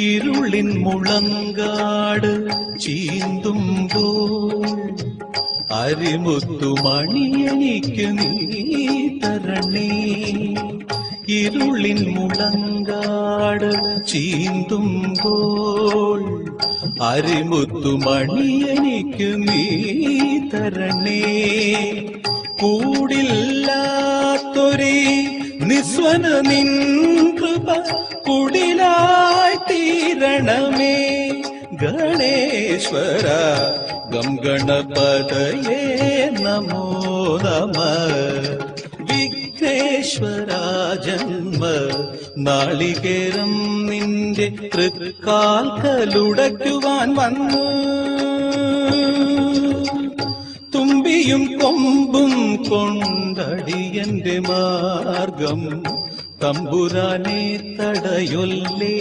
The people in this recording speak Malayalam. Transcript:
ഇരുളിൻ മുളങ്കാട് ചീന്തുമ്പോൾ അരിമുത്തുമണിയനിക്ക് നീ തരണേ. ഇരുളിൻ മുളങ്കാട് ചീന്തുമ്പോൾ അരിമുത്തുമണിയനിക്ക് നീ തരണേ. കൂടില്ലാത്തൊരേ നിസ്വന നിൻ കൃപ കുടിലായി തീരണമേ ഗണേശ്വര ഗം ഗണപതയേ നമോ നമ വിഘ്നേശ്വര ജന്മ നാളികേരം നിന്റെ തൃക്കാൽക്കലുടയ്ക്കുവാൻ വന്നു തുമ്പിയും കൊമ്പും കൊണ്ടടിയന്റെ മാർഗം തമ്പുരാനെ തടയൊല്ലേ